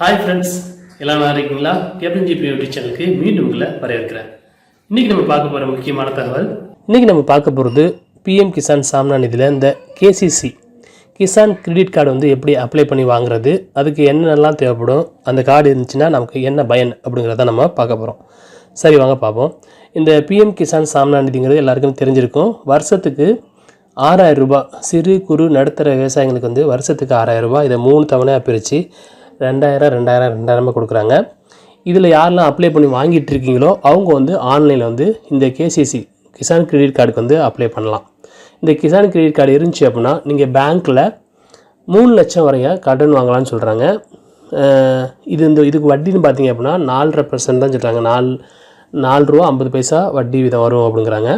Hi friends எல்லாம் நல்லா இருக்கீங்களா? கேப்டன் ஜிபி யூடியூப் சேனலுக்கு மீண்டும் உங்களை வரவேற்கிறேன். இன்னைக்கு நம்ம பார்க்க போகிற முக்கியமான தகவல் இன்னைக்கு நம்ம பார்க்க போகிறது பிஎம் கிசான் சாம்னா நிதியில் இந்த கேசிசி கிசான் கிரெடிட் கார்டு வந்து எப்படி அப்ளை பண்ணி வாங்குறது அதுக்கு என்னென்னலாம் தேவைப்படும் அந்த கார்டு இருந்துச்சுன்னா நமக்கு என்ன பயன் அப்படிங்கிறத நம்ம பார்க்க போகிறோம் சரி வாங்க பார்ப்போம். இந்த பிஎம் கிசான் சாம்னா நிதிங்கிறது எல்லாருக்கும் தெரிஞ்சிருக்கும். வருஷத்துக்கு ஆறாயிரம் ரூபாய் சிறு குறு நடுத்தர விவசாயிகளுக்கு வந்து வருஷத்துக்கு ஆறாயிரம் ரூபாய் இதை மூணு தவணையாக பிரித்து ரெண்டாயிரம் ரெண்டாயிரம் ரெண்டாயிரமாக கொடுக்குறாங்க. இதில் யாரெல்லாம் அப்ளை பண்ணி வாங்கிட்டு இருக்கீங்களோ அவங்க வந்து ஆன்லைனில் வந்து இந்த கேசிசி கிசான் கிரெடிட் கார்டுக்கு வந்து அப்ளை பண்ணலாம். இந்த கிசான் கிரெடிட் கார்டு இருந்துச்சு அப்படின்னா நீங்கள் பேங்க்கில் மூணு லட்சம் வரைய கடன் வாங்கலாம்னு சொல்கிறாங்க இது இந்த இதுக்கு வட்டின்னு பார்த்தீங்க அப்படின்னா நாலரை பர்சன்ட் தான் சொல்கிறாங்க நாலு நாலு ரூபா ஐம்பது பைசா வட்டி விதம் வரும் அப்படிங்கிறாங்க.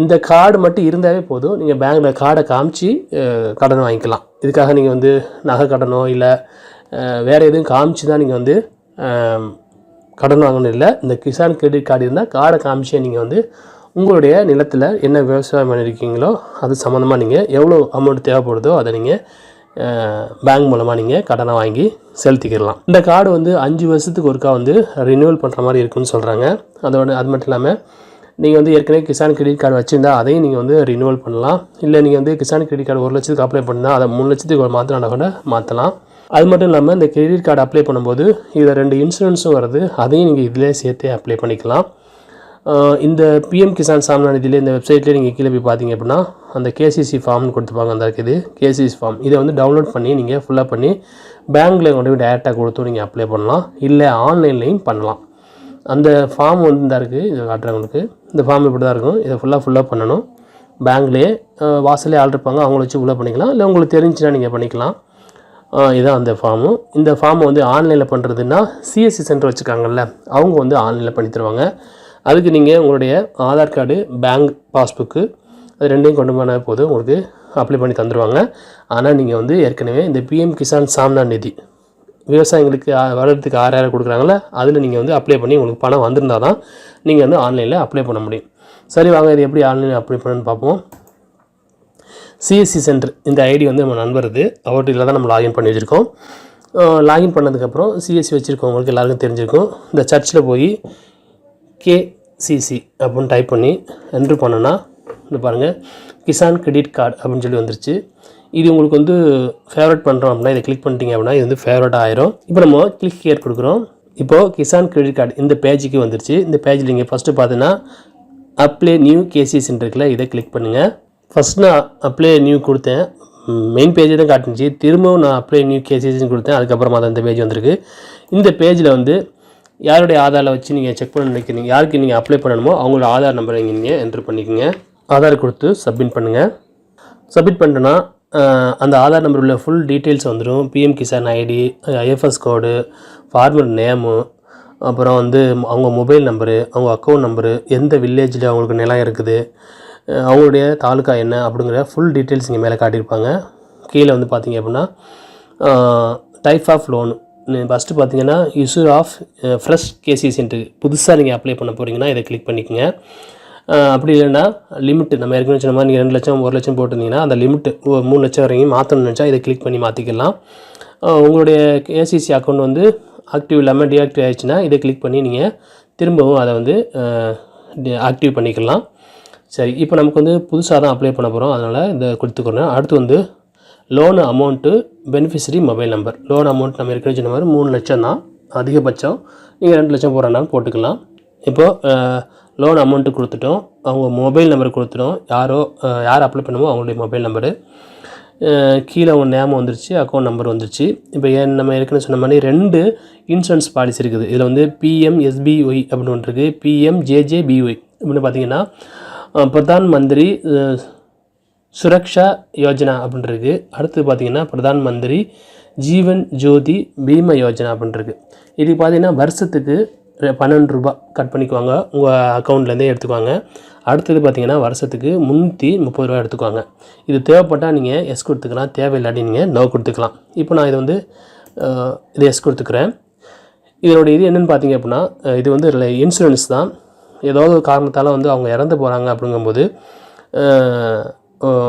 இந்த கார்டு மட்டும் இருந்தாவே போதும். நீங்கள் பேங்க்கில் கார்டை காமிச்சு கடன் வாங்கிக்கலாம். இதுக்காக நீங்கள் வந்து நகை கடனோ இல்லை வேறு எதுவும் காமிச்சு தான் நீங்கள் வந்து கடன் வாங்கணும் இல்லை. இந்த கிசான் கிரெடிட் கார்டு இருந்தால் கார்டை காமிச்சே நீங்கள் வந்து உங்களுடைய நிலத்தில் என்ன விவசாயம் பண்ணியிருக்கீங்களோ அது சம்மந்தமாக நீங்கள் எவ்வளோ அமௌண்ட் தேவைப்படுதோ அதை நீங்கள் பேங்க் மூலமாக நீங்கள் கடனை வாங்கி செலுத்திக்கிடலாம் இந்த கார்டு வந்து அஞ்சு வருஷத்துக்கு ஒருக்கா வந்து ரினியூவல் பண்ணுற மாதிரி இருக்குன்னு சொல்கிறாங்க அதோட அது மட்டும் இல்லாமல் நீங்கள் வந்து ஏற்கனவே கிசான் கிரெடிட் கார்டு வச்சுருந்தா அதையும் நீங்கள் வந்து ரினுவல் பண்ணலாம். இல்லை நீங்கள் வந்து கிசான் கிரெடிட் கார்டு ஒரு லட்சத்துக்கு அப்ளை பண்ணால் அதை மூணு லட்சத்துக்கு மாற்றினா கூட மாற்றலாம் அது மட்டும் இல்லாமல் இந்த கிரெடிட் கார்டு அப்ளை பண்ணும்போது இதில் ரெண்டு இன்சூரன்ஸும் வருது. அதையும் நீங்கள் இதிலே சேர்த்தே அப்ளை பண்ணிக்கலாம். இந்த பிஎம் கிசான் சாம்னா நிதியில் இந்த வெப்சைட்லேயே நீங்கள் கீழே போய் பார்த்தீங்க அப்படின்னா அந்த கேசிசி ஃபார்ம்னு கொடுத்துப்பாங்க அந்த இருக்குது கேசிசி ஃபார்ம் இதை வந்து டவுன்லோட் பண்ணி நீங்கள் ஃபுல்லாக பண்ணி பேங்க்கில் கொண்டு போய் டேரெக்டாக கொடுத்து நீங்கள் அப்ளை பண்ணலாம். இல்லை ஆன்லைன்லேயும் பண்ணலாம். அந்த ஃபார்ம் வந்து தான் இருக்குது இதை காட்டுறேன் உங்களுக்கு. இந்த ஃபார்ம் இப்படி தான் இருக்கும் இதை ஃபுல்லாக ஃபுல்லாக பண்ணணும். பேங்க்லேயே வாசலே ஆள் இருப்பாங்க. அவங்கள வச்சு உள்ளே பண்ணிக்கலாம். இல்லை உங்களுக்கு தெரிஞ்சுன்னா நீங்கள் பண்ணிக்கலாம். இதுதான் இதான் அந்த ஃபார்மு இந்த ஃபார்மை வந்து ஆன்லைனில் பண்ணுறதுன்னா சிஎஸ்சி சென்டர் வச்சுருக்காங்கல்ல அவங்க வந்து ஆன்லைனில் பண்ணி தருவாங்க. அதுக்கு நீங்கள் உங்களுடைய ஆதார் கார்டு பேங்க் பாஸ்புக்கு அது ரெண்டையும் கொண்டு போனால் போதும். உங்களுக்கு அப்ளை பண்ணி தந்துடுவாங்க ஆனால் நீங்கள் வந்து ஏற்கனவே இந்த பிஎம் கிசான் சாம்னா நிதி விவசாயிங்களுக்கு ஆ- வருடத்துக்கு ஆறாயிரம் கொடுக்குறாங்கல்ல அதில் நீங்கள் வந்து அப்ளை பண்ணி உங்களுக்கு பணம் வந்திருந்தால் தான் நீங்கள் வந்து ஆன்லைனில் அப்ளை பண்ண முடியும். சரி வாங்க இது எப்படி ஆன்லைனில் அப்ளை பண்ணுன்னு பார்ப்போம். சிஎஸ்சி சென்டர் இந்த ஐடி வந்து நம்ம நண்பருது அவர்கிட்ட தான் நம்ம லாகின் பண்ணி வச்சுருக்கோம். லாகின் பண்ணதுக்கப்புறம் சிஎஸ்சி வச்சுருக்கவங்களுக்கு எல்லாருக்கும் தெரிஞ்சிருக்கும். இந்த சர்ச்சில் போய் கேசிசி அப்படின்னு டைப் பண்ணி என்ட்ரு பண்ணோன்னா இந்த பாருங்கள் கிசான் கிரெடிட் கார்டு அப்படின்னு சொல்லி வந்துருச்சு. இது உங்களுக்கு வந்து ஃபேவரட் பண்ணுறோம் அப்படின்னா இதை கிளிக் பண்ணிட்டீங்க அப்படின்னா இது வந்து ஃபேவரட் ஆயிரும். இப்போ நம்ம கிளிக் கேர் கொடுக்குறோம். இப்போது கிசான் கிரெடிட் கார்டு இந்த பேஜுக்கு வந்துருச்சு. இந்த பேஜில் நீங்கள் ஃபஸ்ட்டு பார்த்தீங்கன்னா அப்ளை நியூ கேசிஸ்ன்னு இருக்குல்ல இதை கிளிக் பண்ணுங்கள் ஃபஸ்ட் நான் அப்ளை நியூ கொடுத்தேன். மெயின் பேஜ் தான் காட்டுச்சு திரும்பவும் நான் அப்ளை நியூ கேசிஎஸ்ன்னு கொடுத்தேன். அதுக்கப்புறமா தான் இந்த பேஜ் வந்திருக்கு. இந்த பேஜில் வந்து யாருடைய ஆதாரில் வச்சு நீங்கள் செக் பண்ண நினைக்கிறீங்க யாருக்கு நீங்கள் அப்ளை பண்ணணுமோ அவங்களோட ஆதார் நம்பரை நீங்கள் என்ட்ரு பண்ணிக்கோங்க. ஆதார் கொடுத்து சப்மிட் பண்ணுங்கள் சப்மிட் பண்ணிட்டோன்னா அந்த ஆதார் நம்பர் உள்ள ஃபுல் டீட்டெயில்ஸ் வந்துடும் PM Kisan ID IFS code farmer name அப்புறம் வந்து அவங்க மொபைல் நம்பரு அவங்க அக்கௌண்ட் நம்பரு எந்த வில்லேஜில் அவங்களுக்கு நிலம் இருக்குது அவங்களுடைய தாலுக்கா என்ன அப்படிங்கிற ஃபுல் டீட்டெயில்ஸ் இங்கே மேலே காட்டியிருப்பாங்க. கீழே வந்து பார்த்தீங்க அப்படின்னா டைப் ஆஃப் லோன் ஃபஸ்ட்டு பார்த்தீங்கன்னா இஷ்யூ ஆஃப் ஃப்ரெஷ் கேசிஸ்ன்ட்டு புதுசாக நீங்கள் அப்ளை பண்ண போகிறீங்கன்னா இதை கிளிக் பண்ணிக்கோங்க. அப்படி இல்லைன்னா லிமிட் நம்ம ஏற்கனவே சொன்ன மாதிரி நீங்கள் ரெண்டு லட்சம் ஒரு லட்சம் போட்டிருந்தீங்கன்னா அந்த லிமிட்டு மூணு லட்சம் வரைக்கும் மாற்றணும்னு நினச்சா இதை கிளிக் பண்ணி மாற்றிக்கலாம் உங்களுடைய ஏசிசி அக்கௌண்ட் வந்து ஆக்டிவ் இல்லாமல் டீஆக்டிவ் ஆகிடுச்சுன்னா இதை கிளிக் பண்ணி நீங்கள் திரும்பவும் அதை வந்து ஆக்டிவ் பண்ணிக்கலாம். சரி இப்போ நமக்கு வந்து புதுசாக தான் அப்ளை பண்ண போகிறோம் அதனால் இதை கொடுத்துக்கிறோம் அடுத்து வந்து loan amount beneficiary mobile number loan amount நம்ம ஏற்கனவே சொன்ன மாதிரி மூணு லட்சம் தான். அதிகபட்சம் நீங்கள் ரெண்டு லட்சம் போடுறனாலும் போட்டுக்கலாம். இப்போது லோன் அமௌண்ட்டு கொடுத்துட்டோம். அவங்க மொபைல் நம்பர் கொடுத்துட்டோம். யாரோ யார் அப்ளை பண்ணுமோ அவங்களுடைய மொபைல் நம்பரு கீழே அவங்க நேம் வந்துருச்சு அக்கௌண்ட் நம்பர் வந்துருச்சு. இப்போ ஏன் நம்ம ஏற்கனவே சொன்ன மாதிரி ரெண்டு இன்சூரன்ஸ் பாலிசி இருக்குது. இதில் வந்து பிஎம்எஸ்பிஒய் அப்படின்னு ஒன்று இருக்குது பிஎம்ஜேஜேபிஒய் அப்படின்னு பார்த்தீங்கன்னா பிரதான் மந்திரி சுரக்ஷா யோஜனா அப்படின்றது அடுத்து பார்த்தீங்கன்னா பிரதான் மந்திரி ஜீவன் ஜோதி பீம யோஜனா அப்படின்றது இதுக்கு பார்த்தீங்கன்னா வருஷத்துக்கு பன்னெண்டு ரூபா கட் பண்ணிக்குவாங்க. உங்கள் அக்கௌண்ட்லேருந்தே எடுத்துக்குவாங்க. அடுத்தது பார்த்தீங்கன்னா வருஷத்துக்கு முந்நூற்றி முப்பது ரூபா எடுத்துக்குவாங்க. இது தேவைப்பட்டால் நீங்கள் எஸ் கொடுத்துக்கலாம். தேவையில்லாட்டி நீங்கள் நோ கொடுத்துக்கலாம். இப்போ நான் இது வந்து இது எஸ் கொடுத்துக்கிறேன். இதனுடைய இது என்னென்னு பார்த்தீங்க அப்படின்னா இது வந்து இன்சூரன்ஸ் தான். ஏதாவது ஒரு காரணத்தால் வந்து அவங்க இறந்து போகிறாங்க அப்படிங்கும்போது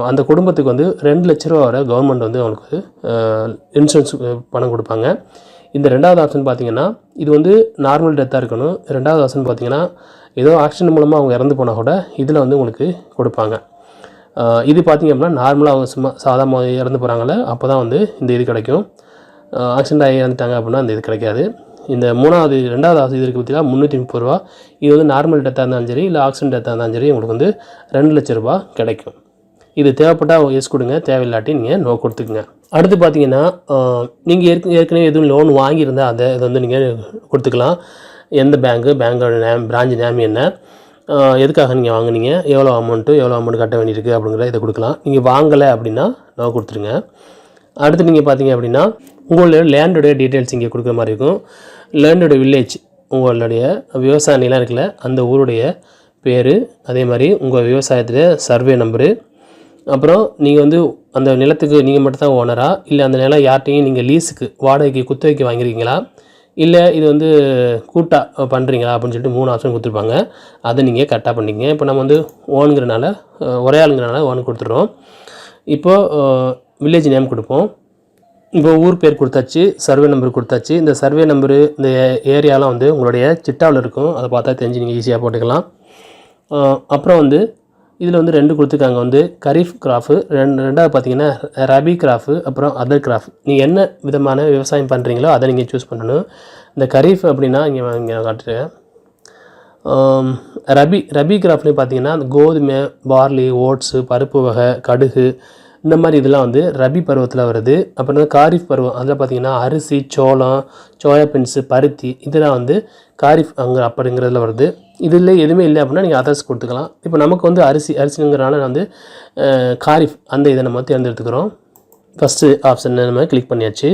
அந்த குடும்பத்துக்கு வந்து ரெண்டு லட்ச ரூபா வரை கவர்மெண்ட் வந்து அவங்களுக்கு இன்சூரன்ஸ் பணம் கொடுப்பாங்க. இந்த ரெண்டாவது ஆப்ஷன் பார்த்தீங்கன்னா இது வந்து நார்மல் டெத்தாக இருக்கணும். ரெண்டாவது ஆப்ஷன் பார்த்தீங்கன்னா ஏதோ ஆக்சிடென்ட் மூலமாக அவங்க இறந்து போனால் கூட இதில் வந்து உங்களுக்கு கொடுப்பாங்க. இது பார்த்திங்க அப்படின்னா நார்மலாக அவங்க சும்மா சாதாரணமாக இறந்து போகிறாங்களே அப்போ தான் வந்து இந்த இது கிடைக்கும். ஆக்சிடென்ட் ஆகி இறந்துட்டாங்க அப்படின்னா அந்த இது கிடைக்காது. இந்த மூணாவது ரெண்டாவது ஆசை இது இருக்குது பார்த்தீங்கன்னா முந்நூற்றி முப்பது ரூபா. இது வந்து நார்மல் டெத்தாக இருந்தாலும் சரி இல்லை ஆக்சிடென்ட் டெத்தாக இருந்தாலும் சரி உங்களுக்கு வந்து ரெண்டு லட்ச ரூபா கிடைக்கும். இது தேவைப்பட்டால் எஸ் கொடுங்க. தேவையில்லாட்டி நீங்கள் நோ கொடுத்துக்குங்க. அடுத்து பார்த்தீங்கன்னா நீங்கள் ஏற்க ஏற்கனவே எதுவும் லோன் வாங்கியிருந்தால் அதை இதை வந்து நீங்கள் கொடுத்துக்கலாம். எந்த பேங்க்கு பேங்கோட நேம் பிரான்ச் நேம் என்ன? எதுக்காக நீங்கள் வாங்கினீங்க? எவ்வளோ அமௌண்ட்டு எவ்வளோ அமௌண்ட் கட்ட வேண்டியிருக்கு அப்படிங்கிற இதை கொடுக்கலாம். நீங்கள் வாங்கலை அப்படின்னா நோ கொடுத்துருங்க. அடுத்து நீங்கள் பார்த்தீங்க அப்படின்னா உங்களுடைய லேண்டோடைய டீட்டெயில்ஸ் இங்கே கொடுக்குற மாதிரி இருக்கும். லேண்டோட வில்லேஜ் உங்களுடைய விவசாய நிலம் இருக்குல்ல அந்த ஊருடைய பேர் அதே மாதிரி உங்கள் விவசாயத்தில் சர்வே நம்பரு அப்புறம் நீங்கள் வந்து அந்த நிலத்துக்கு நீங்கள் மட்டும் தான் ஓனரா இல்லை அந்த நிலம் யார்ட்டையும் நீங்கள் லீஸுக்கு வாடகைக்கு குத்தகைக்கு வாங்கியிருக்கீங்களா இல்லை இது வந்து கூட்டாக பண்ணுறீங்களா அப்படின்னு சொல்லிட்டு மூணு ஆப்ஷன் கொடுத்துருப்பாங்க. அதை நீங்கள் கரெக்டாக பண்ணிக்கங்க. இப்போ நம்ம வந்து ஓனுங்கிறனால ஒரே ஆளுங்கிறனால ஓன் கொடுத்துட்றோம். இப்போது வில்லேஜ் நேம் கொடுப்போம். இப்போ ஊர் பேர் கொடுத்தாச்சு சர்வே நம்பர் கொடுத்தாச்சு. இந்த சர்வே நம்பரு இந்த ஏரியாலாம் வந்து உங்களுடைய சிட்டாவில் இருக்கும். அதை பார்த்தா தெரிஞ்சு நீங்கள் ஈஸியாக போட்டுக்கலாம். அப்புறம் வந்து இதில் வந்து ரெண்டு கொடுத்துருக்காங்க. வந்து கரீஃப் கிராஃபு ரெண்டு ரெண்டாவது பார்த்தீங்கன்னா ரபி கிராஃபு அப்புறம் அதர் கிராஃப். நீங்கள் என்ன விதமான விவசாயம் பண்ணுறீங்களோ அதை நீங்கள் சூஸ் பண்ணணும். இந்த கரீஃப் அப்படின்னா இங்கே இங்கே காட்டுறேன். ரபி ரபி கிராஃப்னு பார்த்தீங்கன்னா அந்த கோதுமை பார்லி ஓட்ஸு பருப்பு வகை கடுகு இந்த மாதிரி இதெல்லாம் வந்து ரபி பருவத்தில் வருது. அப்புறம் வந்து காரிஃப் பருவம். அதில் பார்த்தீங்கன்னா அரிசி சோளம் சோயா பீன்ஸு பருத்தி இதெல்லாம் வந்து காரிஃப் அங்கே அப்படிங்கிறதுல வருது. இதில் எதுவுமே இல்லை அப்படின்னா நீங்கள் அதர்ஸ் கொடுத்துக்கலாம். இப்போ நமக்கு வந்து அரிசி அரிசிங்கிறனால நான் வந்து காரிஃப் அந்த இதை நம்ம தேர்ந்தெடுத்துக்கிறோம். ஃபஸ்ட்டு ஆப்ஷன் நம்ம கிளிக் பண்ணியாச்சு.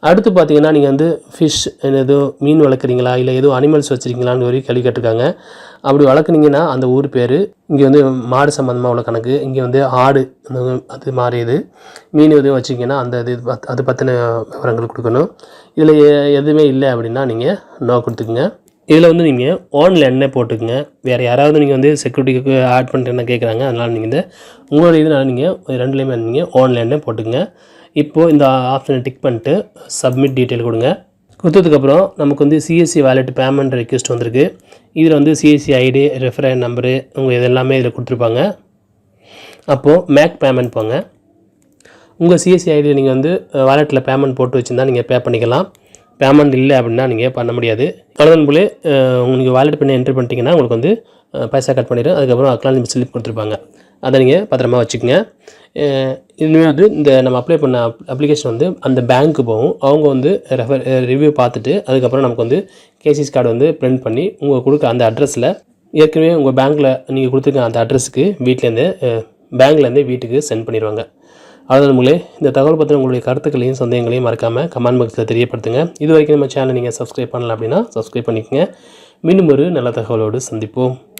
அடுத்து பார்த்தீங்கன்னா நீங்கள் வந்து ஃபிஷ் எதுவும் மீன் வளர்க்குறீங்களா? இல்லை எதுவும் அனிமல்ஸ் வச்சுருக்கீங்களான்னு ஒரு கேள்வி கேட்டிருக்காங்க. அப்படி வளர்க்குனீங்கன்னா அந்த ஊர் பேர் இங்கே வந்து மாடு சம்மந்தமாக உள்ள கணக்கு. இங்கே வந்து ஆடு அது மாதிரி இது. மீன் எதுவும் வச்சிங்கன்னா அந்த இது பத்- அது பற்றின விவரங்கள் கொடுக்கணும். இதில் எதுவுமே இல்லை அப்படின்னா நீங்கள் நோ கொடுத்துக்குங்க. இதில் வந்து நீங்கள் ஆன்லைன்னே போட்டுக்குங்க. வேறு யாராவது நீங்கள் வந்து செக்யூரிட்டிக்கு ஆட் பண்ணுறேன்னு கேட்குறாங்க அதனால் நீங்கள் இந்த உங்களோட இதனால் நீங்கள் ரெண்டுலேயுமே நீங்கள் ஆன்லைன்னே போட்டுக்குங்க. இப்போது இந்த ஆப்ஷனை டிக் பண்ணிட்டு சப்மிட் டீட்டெயில் கொடுங்க. கொடுத்ததுக்கப்புறம் நமக்கு வந்து சிஎஸ்சி வேலெட் பேமெண்ட் ரெக்வஸ்ட் வந்திருக்கு. இதில் வந்து சிஎஸ்சி ஐடி ரெஃபரன் நம்பரு உங்கள் இதெல்லாமே இதில் கொடுத்துருப்பாங்க. அப்போது மேக் பேமெண்ட் போங்க. உங்கள் சிஎஸ்சி ஐடியை நீங்கள் வந்து வாலெட்டில் பேமெண்ட் போட்டு வச்சுருந்தா நீங்கள் பே பண்ணிக்கலாம். பேமெண்ட் இல்லை அப்படின்னா நீங்கள் பண்ண முடியாது. அவ்வளோதான் போலே உங்களுக்கு வாலெட் பண்ணி என்ட்ரு பண்ணிட்டீங்கன்னா உங்களுக்கு வந்து பைசா கட் பண்ணிடும் அதுக்கப்புறம் அக்கௌண்ட் ஸ்லிப் கொடுத்துருப்பாங்க. அதை நீங்கள் பத்திரமா வச்சுக்கோங்க. இனிமேல் வந்து இந்த நம்ம அப்ளை பண்ண அப்ளிகேஷன் வந்து அந்த பேங்க்கு போகும். அவங்க வந்து ரெஃபர் ரிவ்யூ பார்த்துட்டு அதுக்கப்புறம் நமக்கு வந்து கேசிஸ் கார்டு வந்து பிரிண்ட் பண்ணி உங்கள் கொடுக்க அந்த அட்ரஸில் ஏற்கனவே உங்கள் பேங்க்கில் நீங்கள் கொடுத்துருக்க அந்த அட்ரஸுக்கு வீட்டிலேருந்து பேங்க்லேருந்து வீட்டுக்கு சென்ட் பண்ணிடுவாங்க அவ்வளோதான் நம்மளே இந்த தகவல் பற்றி உங்களுடைய கருத்துக்களையும் சந்தேகங்களையும் மறக்காமல் கமெண்ட் பாக்ஸில் தெரியப்படுத்துங்க. இது வரைக்கும் நம்ம சேனலை நீங்கள் சப்ஸ்கிரைப் பண்ணல அப்படின்னா சப்ஸ்கிரைப் பண்ணிக்கங்க. மீண்டும் ஒரு நல்ல தகவலோடு சந்திப்போம்.